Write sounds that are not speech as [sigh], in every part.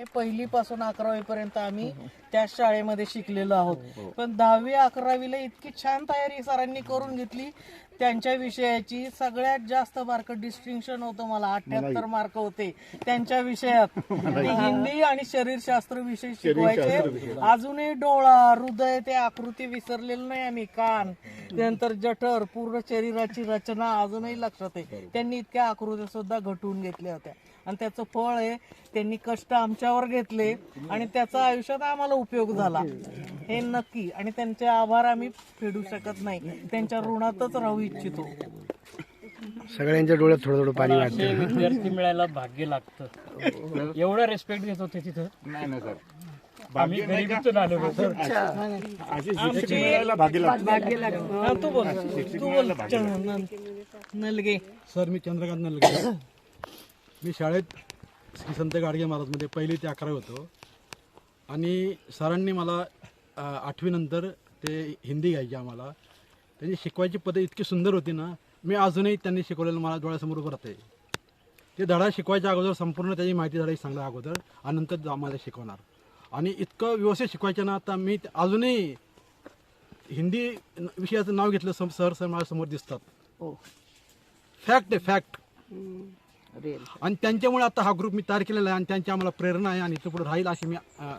हे पहिलीपासून अकरावी पर्यंत आम्ही त्या शाळेमध्ये शिकलेलो आहोत. पण दहावी अकरावीला इतकी छान तयारी सरांनी करून घेतली. त्यांच्या विषयाची सगळ्यात जास्त मार्क डिस्टिंक्शन होतं मला. अठ्याहत्तर मार्क होते त्यांच्या विषयात. [laughs] हिंदी आणि शरीरशास्त्र विषय शिकवायचे. अजूनही डोळा हृदय ते आकृती विसरलेलं नाही आम्ही. कान त्यानंतर जठर पूर्ण शरीराची रचना अजूनही लक्षात आहे. त्यांनी इतक्या आकृत्या सुद्धा घटवून घेतल्या होत्या. आणि त्याचं फळ आहे. त्यांनी कष्ट आमच्यावर घेतले आणि त्याचा आयुष्यात आम्हाला उपयोग झाला. हे नक्की. आणि त्यांचे आभार आम्ही फेडू शकत नाही. त्यांच्या ऋणातच राहू इच्छितो. सगळ्यांच्या डोळ्यात थोडं थोडं पाणी वाटतं विद्यार्थी मिळायला भाग्य लागतं. एवढं रिस्पेक्ट देत होते तिथं. नाही ना सर. आम्ही गरिबीतून आलो भाग्य लागतं. तू बोल. तू बोल. नलगे. सर मी चंद्रकांत नलगे. मी शाळेत श्री संत गाडगे महाराजमध्ये पहिली ते अकरावी होतो. आणि सरांनी मला आठवीनंतर ते हिंदी घ्यायचे आम्हाला. त्यांची शिकवायची पद्धत इतकी सुंदर होती ना मी अजूनही त्यांनी शिकवलेलं मला डोळ्यासमोर उभं राहते ते धडा शिकवायच्या अगोदर संपूर्ण त्याची माहिती धडा सांगणार अगोदर आणि नंतर आम्हाला शिकवणार. आणि इतकं व्यवस्थित शिकवायचं ना आता मी ते- अजूनही हिंदी विषयाचं नाव घेतलं सम सर सर माझ्यासमोर दिसतात. फॅक्ट आहे फॅक्ट आणि त्यांच्यामुळे आता हा ग्रुप मी तयार केलेला आहे आणि त्यांची आम्हाला प्रेरणा आहे आणि इथं पुढे राहील अशी मी अं,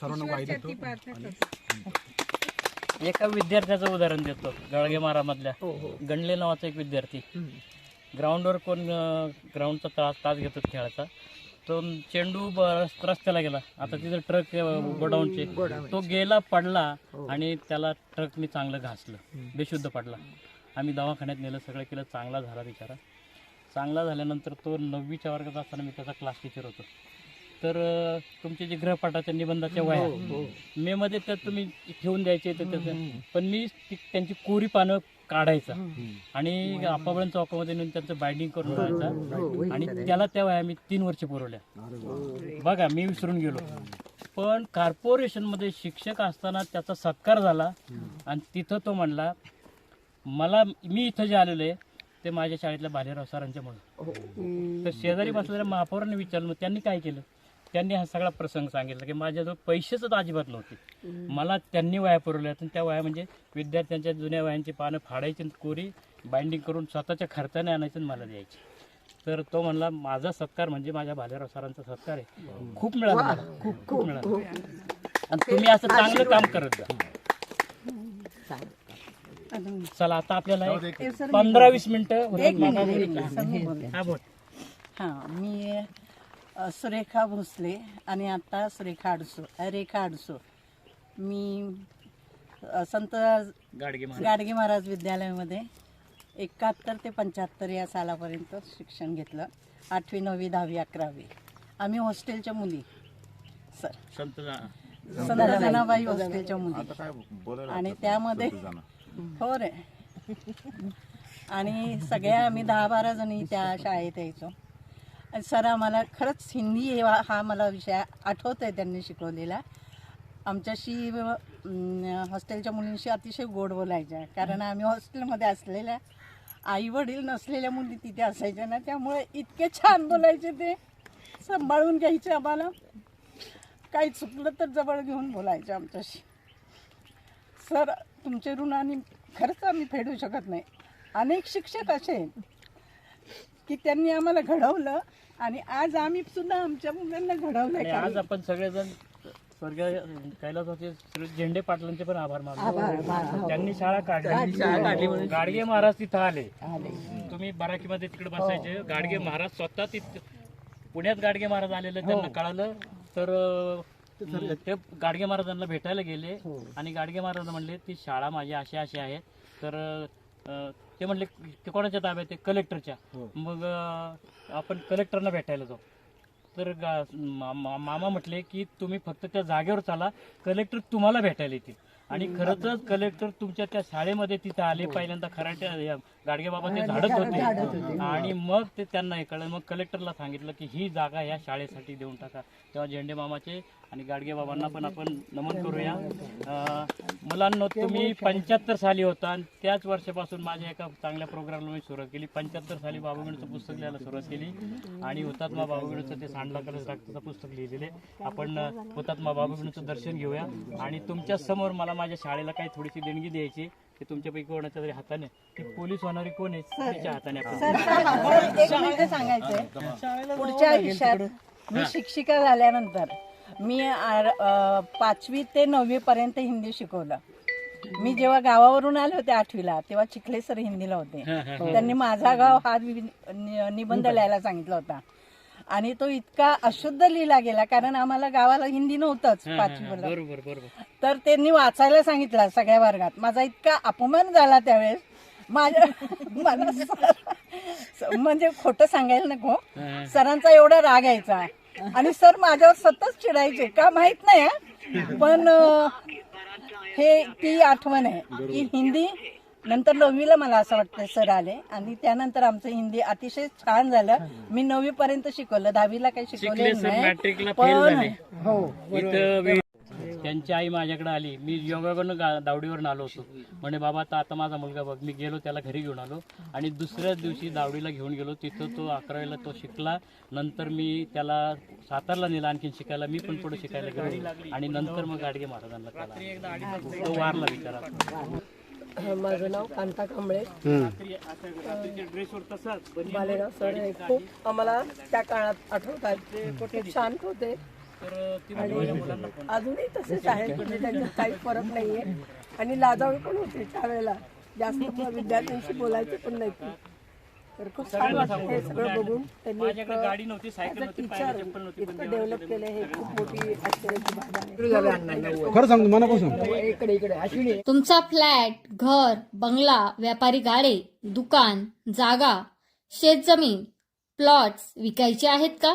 सर्वांना ग्वाही देतो. एका विद्यार्थ्याचं उदाहरण देतो गाळगे महारामधल्या गणले नावाचा एक विद्यार्थी. ग्राउंडवर कोण ग्राउंडचा त्रास तास घेतो खेळाचा. तो चेंडू ब- रस- रस्त्याला गेला. आता तिथं ट्रक गोडाऊनचे. तो गेला पडला आणि त्याला ट्रकने चांगलं घासलं. बेशुद्ध पडला. आम्ही दवाखान्यात नेलं सगळं केलं चांगला झाला बिचारा. चांगला झाल्यानंतर तो नववीच्या वर्गात असताना मी त्याचा क्लास टीचर होतो. तर तुमचे जे गृहपाठाच्या निबंधाच्या वया मे मध्ये तर तुम्ही ठेवून द्यायचे तर त्याचं पण मी त्यांची कोरी पानं काढायचा. आणि आपाबळण चौकामध्ये नेऊन त्यांचं बाइंडिंग करून राहायचा आणि त्याला त्या वया मी तीन वर्ष पुरवल्या. बघा मी विसरून गेलो. पण कॉर्पोरेशनमध्ये शिक्षक असताना त्याचा सत्कार झाला आणि तिथं तो म्हणला मला मी इथं जे आलेलो आहे ते माझ्या शाळेतल्या भालेराव सरांच्यामुळे तर शेजारी बसलेल्या महापौरांनी विचारलं मग त्यांनी काय केलं? त्यांनी हा सगळा प्रसंग सांगितला की माझ्याजवळ पैसेच अजिबात नव्हते. मला त्यांनी वया पुरवल्या आणि त्या वया म्हणजे विद्यार्थ्यांच्या जुन्या वयांची पानं फाडायची आणि कोरी बाइंडिंग करून स्वतःच्या खर्चाने आणायचं आणि मला द्यायची. तर तो म्हणला माझा सत्कार म्हणजे माझ्या भालेराव सरांचा सत्कार आहे. खूप मिळाला खूप खूप मिळाला. आणि तुम्ही असं चांगलं काम करत जा. चला आता आपल्याला पंधरा वीस मिनिटं. हा बोल. हां मी सुरेखा भोसले आणि आता सुरेखा अडसो अ, रेखा अडसो मी संत गाडगे महाराज. गाडगे महाराज विद्यालयामध्ये एकाहत्तर ते पंच्याहत्तर या सालापर्यंत शिक्षण घेतलं. आठवी नववी दहावी अकरावी. आम्ही हॉस्टेलच्या मुली. सर. संत संत जनाबाई हॉस्टेलच्या मुली. आणि त्यामध्ये हो रे. आणि सगळ्या आम्ही दहा बारा जणी त्या शाळेत यायचो. आणि सर आम्हाला खरंच हिंदी हे हा मला विषय आठवत आहे त्यांनी शिकवलेला. आमच्याशी हॉस्टेलच्या मुलींशी अतिशय गोड बोलायच्या. कारण आम्ही हॉस्टेलमध्ये असलेल्या आई वडील नसलेल्या मुली तिथे असायच्या ना त्यामुळे इतके छान बोलायचे ते. सांभाळून घ्यायचे आम्हाला. काही चुकलं तर जवळ घेऊन बोलायचे आमच्याशी. सर तुमचे ऋण आणि खरंच आम्ही फेडू शकत नाही. अनेक शिक्षक असे की त्यांनी आम्हाला घडवलं आणि आज आम्ही सुद्धा आमच्या मुलांना आणि घडवलंय आज आपण सगळेजण स्वर्गीय कैलासवासी श्री झेंडे पाटलांचे पण आभार मानतो. त्यांनी शाळा काढली. गाडगे महाराज तिथं आले. तुम्ही बराकीमध्ये तिकडे बसायचे. गाडगे महाराज स्वतः तिथं पुण्यात गाडगे महाराज आलेले त्यांना कळालं. तर अं, ते गाडगे महाराजांना भेटायला गेले आणि गाडगे महाराज म्हणले ती शाळा माझी अशी अशी आहे. तर अं, ते म्हणले ते कोणाच्या ताब्यात आहे? कलेक्टरच्या. मग अं, आपण कलेक्टरना भेटायला जाऊ. तर गा- मा- मा- मामा म्हटले की तुम्ही फक्त त्या जागेवर चाला. कलेक्टर तुम्हाला भेटायला येतील. आणि खरंच कलेक्टर तुमच्या त्या शाळेमध्ये तिथे आले. पहिल्यांदा खराट्या या गाडगे बाबा ते झाडत होते. आणि मग ते त्यांना हे कळलं. मग कलेक्टरला सांगितलं की ही जागा या शाळेसाठी देऊन टाका. तेव्हा झेंडे मामाचे आणि गाडगे बाबांना पण आपण नमन करूया. मुलांनो तुम्ही पंच्याहत्तर साली होता आणि त्याच वर्षापासून माझ्या एका चांगल्या प्रोग्रामला मी सुरुवात केली. पंच्याहत्तर साली बाबूगणचं पुस्तक लिहायला सुरुवात केली. आणि हुतात्मा बाबूगणचं ते सांडला कलश राखताचं पुस्तक लिहिलेले आपण हुतात्मा बाबूगणचं दर्शन घेऊया. आणि तुमच्यासमोर मला माझ्या शाळेला काही थोडीशी देणगी द्यायची की तुमच्यापैकी कोणाच्या तरी हाताने ती पोलीस होणारी कोण आहे? त्याच्या हाताने आपण. सर मला एक मिनिट सांगायचंय. पुढच्या आयुष्यात मी शिक्षिका झाल्यानंतर मी आर- अ, पाचवी ते नववी पर्यंत हिंदी शिकवलं. मी जेव्हा गावावरून आले होते आठवीला तेव्हा चिखले सर हिंदीला होते. त्यांनी माझा गाव हा वि- नि- निबंध लिहायला सांगितला होता. आणि तो इतका अशुद्ध लिहिला गेला कारण आम्हाला गावाला हिंदी नव्हतंच पाचवीला बरोबर बरोबर. तर त्यांनी वाचायला सांगितलं सगळ्या वर्गात. माझा इतका अपमान झाला त्यावेळेस. माझ्या [laughs] मला स- म्हणजे खोटं सांगायला नको. सरांचा एवढा राग यायचा. आणि सर माझ्यावर सतत चिडायचे का माहीत नाही. पण हे ती आठवण आहे की हिंदी नंतर नववीला मला असं वाटतं सर आले आणि त्यानंतर आमचं हिंदी अतिशय छान झालं. मी नववी पर्यंत शिकवलं दहावीला काही शिकवलं नाही पण हो. त्यांची आई माझ्याकडे आली. मी योगाकडून गा- दावडीवरून आलो होतो. म्हणे बाबा आता आता माझा मुलगा बघ. मी गेलो त्याला घरी घेऊन आलो. आणि दुसऱ्याच दिवशी दावडीला घेऊन गेलो. तिथं तो अकरावीला तो शिकला. नंतर मी त्याला सातारला नेला आणखीन शिकायला. मी पण पुढे शिकायला गेलो. आणि नंतर मग गाडगे महाराजांना त्याला तो वारला बिचारा. माझं नाव कांता कांबळे. बालेराव सर खूप. आम्हाला त्या काळात आठवतात. खूप शांत होते. आणि अजूनही तसेच आहेत. म्हणजे त्यांच्यात काही फरक [laughs] नाहीये. आणि लाजाळू पण होते त्यावेळेला. जास्त [laughs] विद्यार्थ्यांशी बोलायचे पण नाही ते. तर खूप छान वाटतं हे सगळं बघून. त्यांनी टीचर इतकं डेव्हलप केलं हे खूप मोठी आश्चर्याची बाब आहे. खरं सांगतो मनापासून. तुमचा फ्लॅट घर बंगला व्यापारी गाडे दुकान जागा शेतजमीन प्लॉट्स विकायचे आहेत का?